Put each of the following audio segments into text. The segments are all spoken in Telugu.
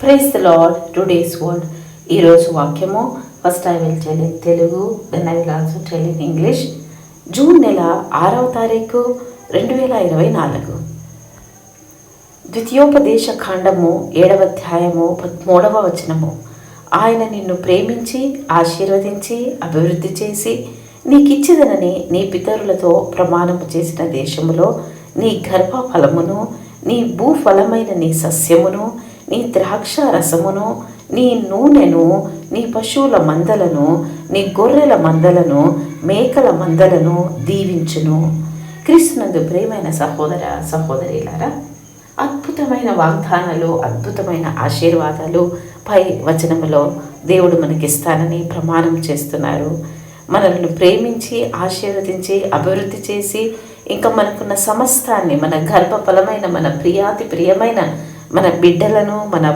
Praise the lord today's word ఈరోజు వాక్యము. First I will tell in Telugu then I will also tell in English June నెల ఆరవ తారీఖు రెండు వేల ఇరవై నాలుగు. ద్వితీయోపదేశ ఖండము ఏడవ అధ్యాయము పదమూడవ వచనము. ఆయన నిన్ను ప్రేమించి ఆశీర్వదించి అభివృద్ధి చేసి నీకిచ్చిదనని నీ పితరులతో ప్రమాణము చేసిన దేశములో నీ గర్భ ఫలమును నీ భూఫలమైన నీ సస్యమును నీ ద్రాక్ష రసమును నీ నూనెను నీ పశువుల మందలను నీ గొర్రెల మందలను మేకల మందలను దీవించును. క్రీస్తునందు ప్రేమైన సహోదర సహోదరిలారా అద్భుతమైన వాగ్దానాలు అద్భుతమైన ఆశీర్వాదాలు పై వచనములో దేవుడు మనకిస్తానని ప్రమాణం చేస్తున్నారు. మనల్ని ప్రేమించి ఆశీర్వదించి అభివృద్ధి చేసి ఇంకా మనకున్న సమస్తాన్ని మన గర్భఫలమైన మన ప్రియాతి ప్రియమైన మన బిడ్డలను మన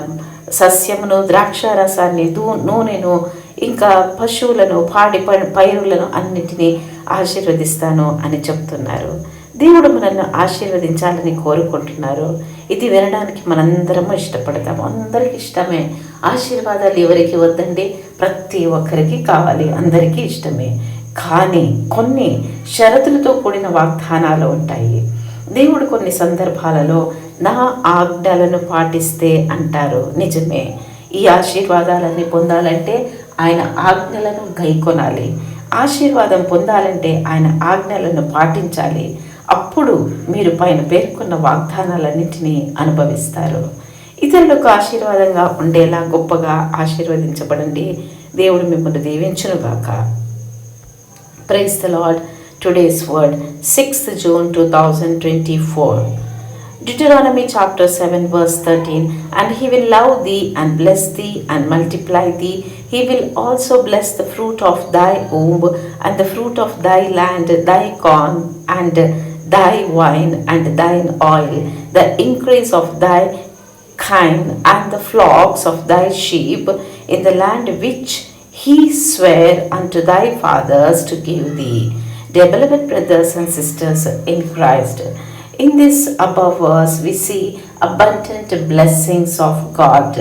సస్యమును ద్రాక్ష రసాన్ని దూ నూనెను ఇంకా పశువులను పాడి ప- పైరులను అన్నిటినీ ఆశీర్వదిస్తాను అని చెప్తున్నారు. దేవుడు మనల్ని ఆశీర్వదించాలని కోరుకుంటున్నారు. ఇది వినడానికి మనందరము ఇష్టపడతాము. అందరికి ఇష్టమే. ఆశీర్వాదాలు ఎవరికి వద్దండి? ప్రతి ఒక్కరికి కావాలి. అందరికీ ఇష్టమే. కానీ కొన్ని షరతులతో కూడిన వాగ్దానాలు ఉంటాయి. దేవుడు కొన్ని సందర్భాలలో నా ఆజ్ఞలను పాటిస్తే అంటారు. నిజమే. ఈ ఆశీర్వాదాలన్నీ పొందాలంటే ఆయన ఆజ్ఞలను గైకొనాలి. ఆశీర్వాదం పొందాలంటే ఆయన ఆజ్ఞలను పాటించాలి. అప్పుడు మీరు పైన పేర్కొన్న వాగ్దానాలన్నింటినీ అనుభవిస్తారు. ఇతరులకు ఆశీర్వాదంగా ఉండేలా గొప్పగా ఆశీర్వదించబడండి. దేవుడు మిమ్మల్ని దీవించునుగాక. Praise the Lord. Today's word, 6th June 2024. Deuteronomy chapter 7, verse 13. And he will love thee and bless thee and multiply thee. He will also bless the fruit of thy womb and the fruit of thy land, thy corn and thy wine and thine oil, the increase of thy kine and the flocks of thy sheep in the land which he sware unto thy fathers to give thee. Dear beloved brothers and sisters in Christ, in this above verse we see abundant blessings of God.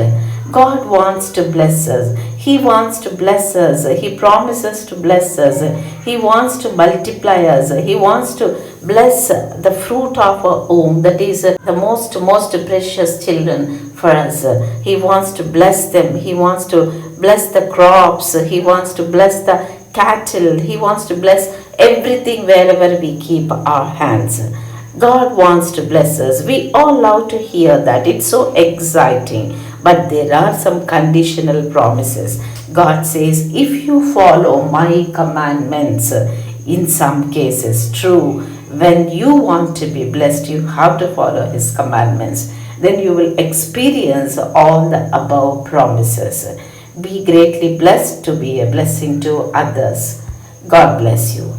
God wants to bless us. He wants to bless us. He promises to bless us. He wants to multiply us. He wants to bless the fruit of our womb, that is the most, most precious children for us. He wants to bless them. He wants to bless the crops. He wants to bless the cattle. He wants to bless everything wherever we keep our hands. God wants to bless us. We all love to hear that. It's so exciting. But there are some conditional promises. God says, if you follow my commandments, in some cases, true, when you want to be blessed, you have to follow his commandments. Then you will experience all the above promises. Be greatly blessed to be a blessing to others. God bless you.